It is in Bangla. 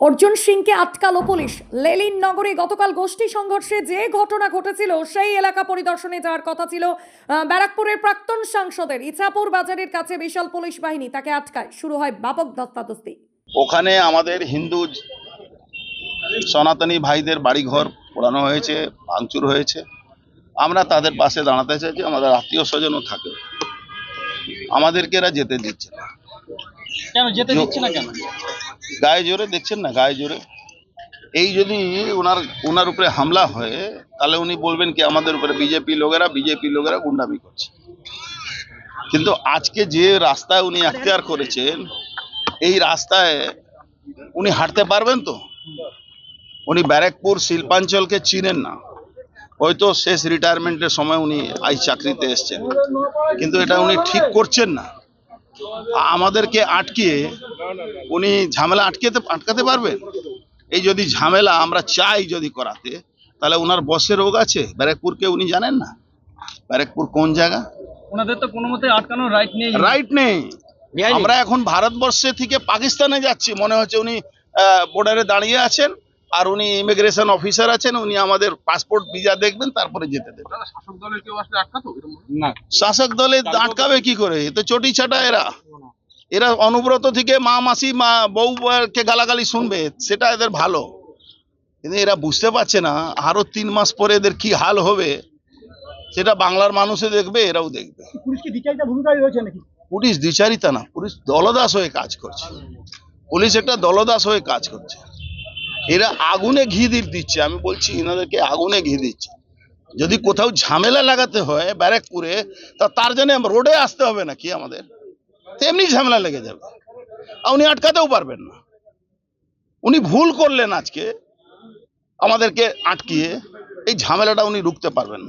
অর্জুন সিংকে আটকালো পুলিশ। লেলিন নগরে গতকাল গোষ্ঠী সংঘর্ষে যে ঘটনা ঘটেছিল সেই এলাকা পরিদর্শনে যাওয়ার কথা ছিল আহ, ব্যারাকপুরের প্রাক্তন সাংসদের। ইছাপুর বাজারের কাছে বিশাল পুলিশ বাহিনী তাকে আটকায়। শুরু হয় ব্যাপক ধস্তাধস্তি। ওখানে আমাদের হিন্দু সনাতনী ভাইদের বাড়িঘর পোড়ানো হয়েছে ভাঙচুর হয়েছে। আমরা তাদের পাশে দাঁড়াতে চাইছি আমাদের আত্মীয় স্বজনও থাকে। আমাদেরকে এরা যেতে দিচ্ছে না। কেন? যেতে দিচ্ছে না কেন? গায়ে জোরে, দেখছেন না? গায়ে জোরে। এই যদি ওনার ওনার উপরে হামলা হয়, তাহলে উনি বলবেন কি, আমাদের উপরে বিজেপি লোকেরা বিজেপি লোকেরা গুন্ডামি করছে। কিন্তু আজকে যে রাস্তায় উনি এখতিয়ার করেছেন, এই রাস্তায় উনি হাঁটতে পারবেন তো? উনি ব্যারাকপুর শিল্পাঞ্চলকে চিনেন না। হয়তো শেষ রিটায়ারমেন্টের সময় উনি আই চাকরিতে এসছেন। কিন্তু এটা উনি ঠিক করছেন না। আমাদেরকে আটকিয়ে উনি ঝামেলা আটকেতে আটকাতে পারবেন? এই যদি ঝামেলা আমরা চাই যদি করাতে তাহলে ওনার বসে রোগ আছে? ব্যারাকপুরকে উনি জানেন না? ব্যারাকপুর কোন জায়গা? ওনাদের তো কোনো মতে আটকানোর রাইট নেই। রাইট নেই। আমরা এখন ভারতবর্ষে থেকে পাকিস্তানে যাচ্ছি। মনে হচ্ছে উনি বর্ডারে দাঁড়িয়ে আছেন আর উনি ইমিগ্রেশন অফিসার আছেন উনি আমাদের পাসপোর্ট ভিসা দেখবেন তারপরে যেতে দেবেন। শাসক দলের কেউ আসলে আটকাতো? না। শাসক দলে আটকাবে কি করে? এ তো চটি ছাটা এরা। এরা অনুব্রত থেকে মা মাসি মা বউ কে গালাগালি শুনবে সেটা এদের ভালো। কিন্তু এরা বুঝতে পারছে না আরও তিন মাস পরে এদের কি হাল হবে সেটা বাংলার মানুষে দেখবে এরাও দেখবে। পুলিশ দ্বিচারিতা নাকি? পুলিশ দ্বিচারিতা না পুলিশ দলদাস হয়ে কাজ করছে। পুলিশ একটা দলদাস হয়ে কাজ করছে। এরা আগুনে ঘি দিচ্ছে আমি বলছি এনাদেরকে আগুনে ঘি দিচ্ছে। যদি কোথাও ঝামেলা লাগাতে হয় ব্যারাকপুরে তা তার জন্য রোডে আসতে হবে নাকি আমাদের? তেমনি ঝামেলা লেগে যাবে। আর উনি আটকাতেও পারবেন না। উনি ভুল করলেন আজকে, আমাদেরকে আটকিয়ে এই ঝামেলাটা উনি রুখতে পারবেন না।